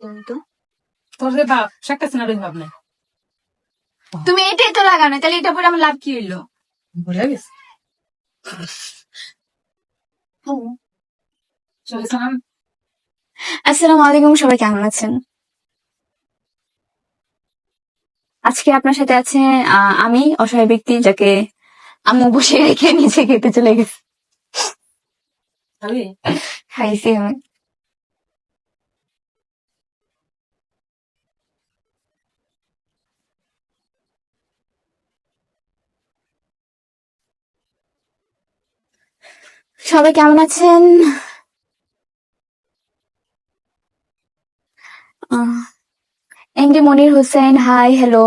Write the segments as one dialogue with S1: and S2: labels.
S1: তুমি তো
S2: তোর যে বাপ শেখ হাসিনার ওই ভাব নাই
S1: তুমি এটাই তো লাগানো তাহলে এটা পরে আমার লাভ কি হইল?
S2: ভুলে গেছে।
S1: আসসালামু আলাইকুম সবাই কেমন আছেন? আজকে আপনার সাথে আছে আহ, আমি অসহায় ব্যক্তি যাকে আম্মু বসে রেখে নিচে খেতে চলে গেছে। খাইছি আমি। সবাই কেমন আছেন? MD Monir Hossain, hi, hello.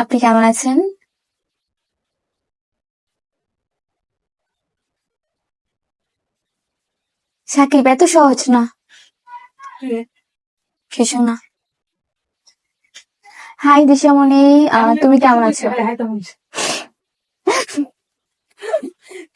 S1: আপনি কেমন আছেন? সাকিব, এত সহজ না। কিছু না। হাই দিশামণি তুমি কেমন আছো
S2: হাই কেমন আছো মুখ হাই কেমন আছো এই রোগের ওষুধ দিয়ে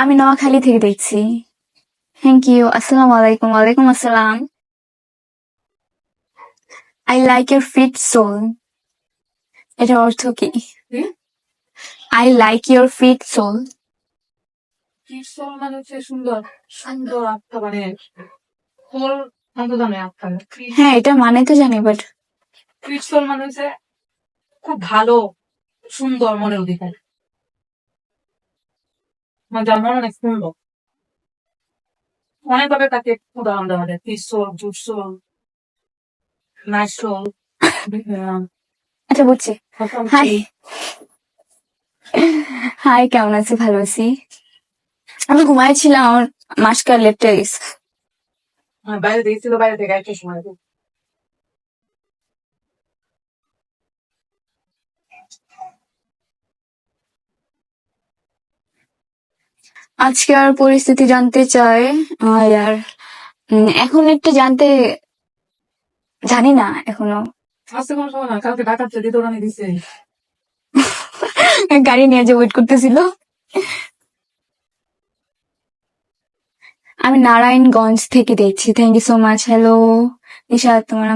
S2: আমি
S1: নোয়াখালী থেকে দেখছি। থ্যাংক ইউ আসসালামু আলাইকুম। ওয়ালাইকুম আসসালাম। I like your fit soul এটার অর্থ কি? I like your fit soul
S2: মানে হচ্ছে সুন্দর সুন্দর আত্মা মানে ফুল অন্তদানে আত্মা।
S1: হ্যাঁ এটা মানে তো জানি বাট
S2: কৃষ্ণ মানে হচ্ছে খুব ভালো সুন্দর মনের অধিকার। যার মন অনেক সুন্দর অনেকভাবে তাকে উদাহরণ দেওয়া যায়। পিস্তল জুটসল নাইসল
S1: আচ্ছা বুঝছি। হাই। হাই কেমন আছি? ভালো আছি। আমি ঘুমাইছিলাম আমার মাসকার লেপটে গেছে।
S2: বাইরে দিয়েছিল বাইরে থেকে একটা সময়।
S1: আজকের পরিস্থিতি জানতে চাই আর আর, এখন একটু জানতে জানি না এখনও।
S2: আজকে কোনো সময় না কালকে ডাকাচ্ছে দিতে ওরা দিছে।
S1: গাড়ি নিয়ে যে ওয়েট করতেছিল। আমি নারায়ণগঞ্জ থেকে দেখছি। Thank you so much hello Nisha তোমার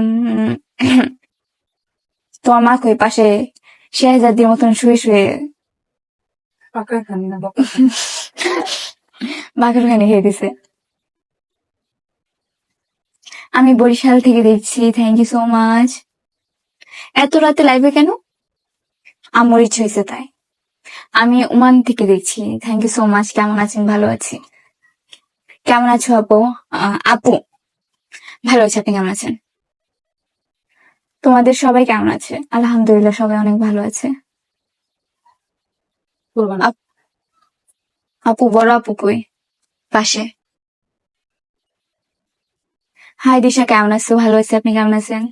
S1: তোমার মা কই পাশে? শেহজাদির মতন শুয়ে শুয়ে।
S2: পাকা খানি না
S1: খানি খেয়ে দিছে। আমি বরিশাল থেকে দেখছি থ্যাংক ইউ সো মাচ এত রাতে লাইভে কেন? আমার ইচ্ছে হয়েছে তাই। আমি ওমান থেকে দেখছি থ্যাংক ইউ সো মাচ কেমন আছেন? ভালো আছি। কেমন আছো আপু? আপু ভালো আছে আপনি কেমন আছেন? তোমাদের সবাই কেমন আছে? আলহামদুলিল্লাহ সবাই অনেক ভালো আছে। আপু বড় আপু কই? পাশে। হাই দিশা, কেমন আছো? ভালো আছি, আপনি কেমন আছেন?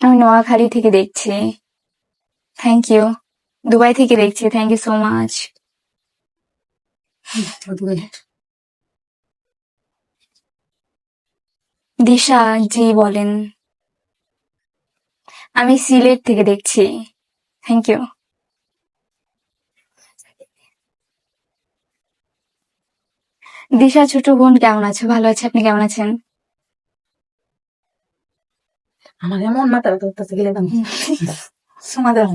S1: আমি নোয়াখালী থেকে দেখছি। থ্যাংক ইউ দুবাই থেকে দেখছি thank you so much Disha, ji, বলেন। আমি সিলেট থেকে দেখছি। থ্যাংক ইউ দিশা ছোট বোন কেমন আছে? ভালো আছে? আপনি কেমন আছেন?
S2: আমার এমন মাথা ব্যথা করতেছে গেলে দাম
S1: সমাধান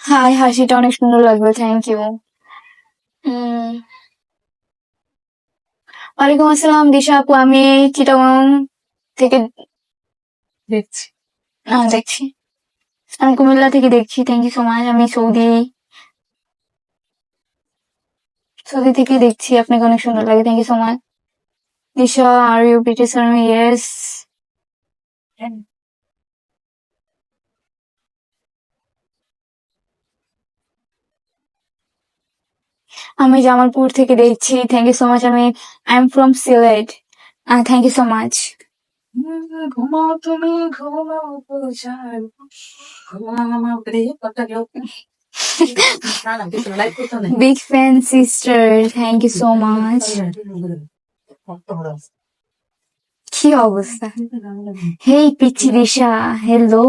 S1: হাই হাসিটা অনেক সুন্দর লাগল থ্যাংক ইউ ওয়ালাইকুম আসসালাম দিশা আপু আমি চিটাগং থেকে
S2: দেখছি।
S1: আহ, দেখছি। আমি কুমিল্লা থেকে দেখছি থ্যাংক ইউ সো মাচ আমি সৌদি সৌদি থেকে দেখছি আপনাকে অনেক সুন্দর লাগে thank you so much Disha are you British army yes আমি জামালপুর থেকে দেখছি থ্যাংক ইউ সো মাচ আমি I am from Sylhet thank you so much
S2: ঘুমাও তুমি ঘুমাও
S1: big fan sister thank you so much কি অবস্থা? হেই পিচ্ছি দিশা হ্যালো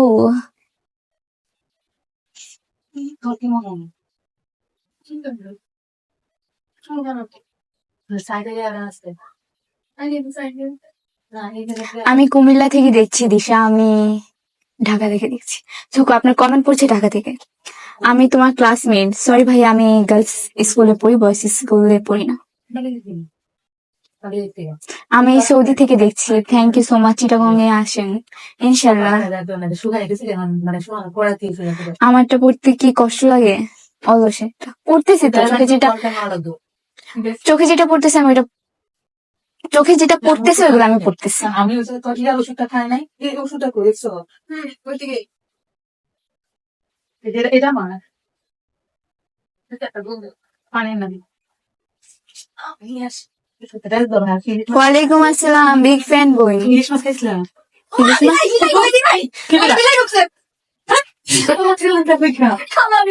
S1: আমি কুমিল্লা থেকে দেখছি, দিশা। আমি ঢাকা থেকে দেখছি। আপনার কমেন্ট পড়ছে ঢাকা থেকে। আমি তোমার ক্লাসমেট সরি ভাই, আমি গার্লস স্কুলে পড়ি বয়েজ স্কুলে পড়ি না। আমি সৌদি থেকে দেখছি। Thank you so much Chittagong এ আসেন। ইনশাল্লাহ আমারটা পড়তে কি কষ্ট লাগে? অলসে। পড়তেছি তো, চোখে যেটা চোখে যেটা পড়তেছে, আমি ওটা চোখে যেটা পড়তেছে ওগুলো আমি পড়তেছি।
S2: আমি ওষুধটা খাই নাই। ওষুধটা করেছ? এটা এটা আমার
S1: ওয়ালাইকুম আসসালাম বিগ ফ্যান বই
S2: ইলিশ মাছ খাইছিলাম
S1: সবাই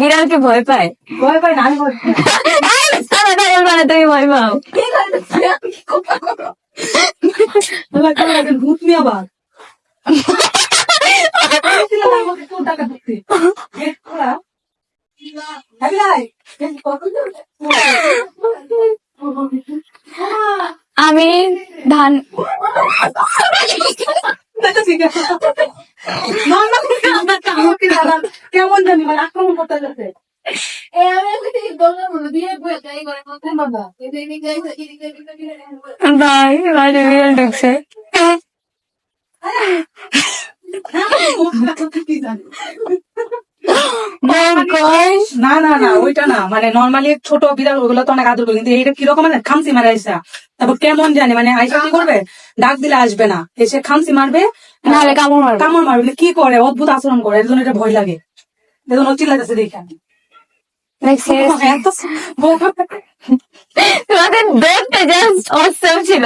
S1: বিড়ালকে ভয় পায়
S2: ভয় পাই না আমি ভয় পাই
S1: মানে তুমি ভয় পাও
S2: ভূত নিয়ে আবার? টাকা দিতে। গেট খোলা। হ্যাঁ
S1: আমি ধান
S2: কেমন জানি মানে আক্রমণ করতে যাচ্ছে।
S1: বিড়াল ঢুকছে
S2: না না না ওইটা না মানে নর্মালি ছোট বিড়াল ওগুলো তো অনেক আদর করে কিন্তু এইটা কীরকম মানে খামসি মারে আইসা। তারপর কেমন জানি মানে আইসা কি করবে? ডাক দিলে আসবে না। এসে খামসি মারবে
S1: নাহলে কামড় মারবে।
S2: কামড় মারবে কি করে? অদ্ভুত আচরণ করে এর জন্য এটা ভয় লাগে। এজন্য ও চিল্লাইতেছে দেখে।
S1: Like seriously. তোমাদের দেখতে জাস্ট অসম ছিল।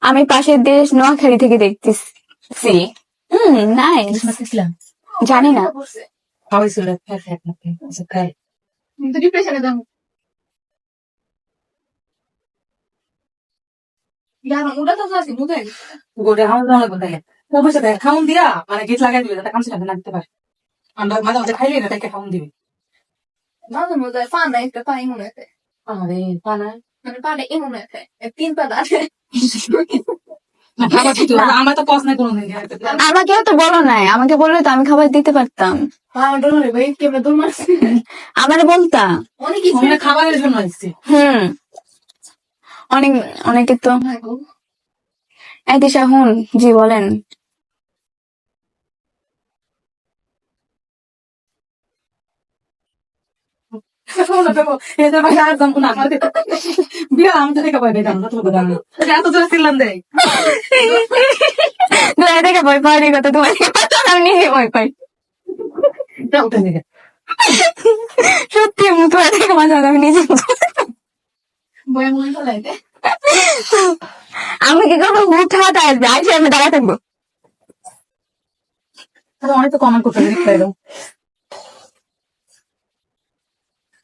S1: আমি পাশের দেশ নোয়াখালী থেকে দেখতেছি। হুম নাইস জানি না।
S2: খাউন দিয়া, মানে গেট লাগাই দিবে, লাগবে না দিতে পারে। আমরা মাঝে মাঝে খাইলে এটা তাকে খাউন দিবে। আরে, পানা। না, খাবার দিতে হবে। আমার তো পছন্দ নাই কোনোদিন।
S1: আমাকেও তো বলো নাই আমাকে বললে তো আমি খাবার দিতে পারতাম আমারে বলতা
S2: খাবারের জন্য
S1: হুম অনেক অনেকে তো এই দিশা হুন জি বলেন
S2: এদের ভাষা একদম না আমাদের বিড়াল আমি তো দেখে ভয় পেতাম না তোর দাম এত জোরে ছিলাম দেয়
S1: ভয় পাওয়ারই কথা তোমার আমি ভয় পাই সত্যি আমি তোমার থেকে মাঝে আমি নিজে আমি কি করব মুখ হাত আসবে? আসে আমি দাঁড়া থাকব।
S2: অনেক তো কমেন্ট করতে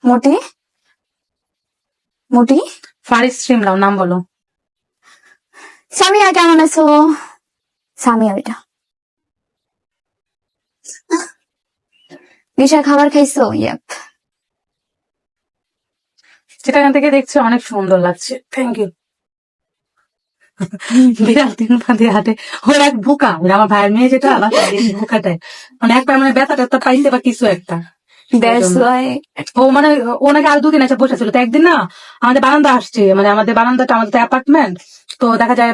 S1: মোটি? মোটি?
S2: ফারিস শ্রিমলাও নাম বলো।
S1: সামিয়া কেমন আছো? সামিয়া ওইটা। দিশা খাবার খাইছো? ইয়াপ।
S2: চিটাগান থেকে দেখছি অনেক সুন্দর লাগছে। থ্যাংক ইউ বিড়াল তিন দিয়ে হাঁটে। ওর এক বোকা আমার ভাইয়ের মেয়ে যেটা আবার বোকাটায় মানে একবার মানে ব্যথা ট্যাথা পাইছে বা কিছু একটা।
S1: দ্যাটস ওয়াই
S2: ও মানে ও নাকি আর দুদিন বসেছিল। তো একদিন না আমাদের বারান্দা আসছে। মানে আমাদের বারান্দাটা আমাদের অ্যাপার্টমেন্ট তো দেখা যায়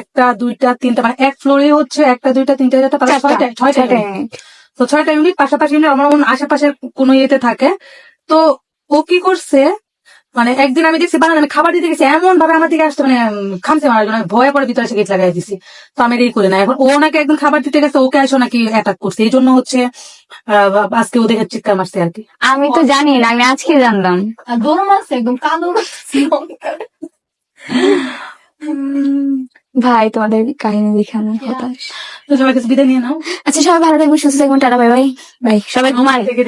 S2: একটা দুইটা তিনটা মানে এক ফ্লোরে হচ্ছে একটা দুইটা তিনটা চারটা পাঁচটা, ছয়টা ছয়টা unit। তো ছয়টা ইউনিট পাশাপাশি ইউনিট আমার মনে আশেপাশে কোনো ইয়েতে থাকে। তো ও কি করছে মানে একদিন আমি দেখছি বানান আমি খাবার দিতে গেছি এমন ভাবে আমার দিকে আসতে মানে খামছে মারার জন্য। ভয়ে পরে ভিতরে এসে গেট লাগাই দিছি। তো আমি এটাই করি না। এখন ও নাকি একদিন খাবার দিতে গেছে ওকে আসো নাকি অ্যাটাক করছে। এই জন্য হচ্ছে আজকে ওদের চিৎকার মারছে আর কি।
S1: আমি তো জানি না আমি আজকে
S3: জানতাম। গরু মারছে একদম কালো
S1: ভাই তোমাদের কাহিনী দেখে আমি হতাশ।
S2: সবাই কাছে বিদায় নিয়ে নাও।
S1: আচ্ছা সবাই ভালো থাকবেন সুস্থ থাকবেন টাটা ভাই ভাই ভাই সবাই
S2: থেকে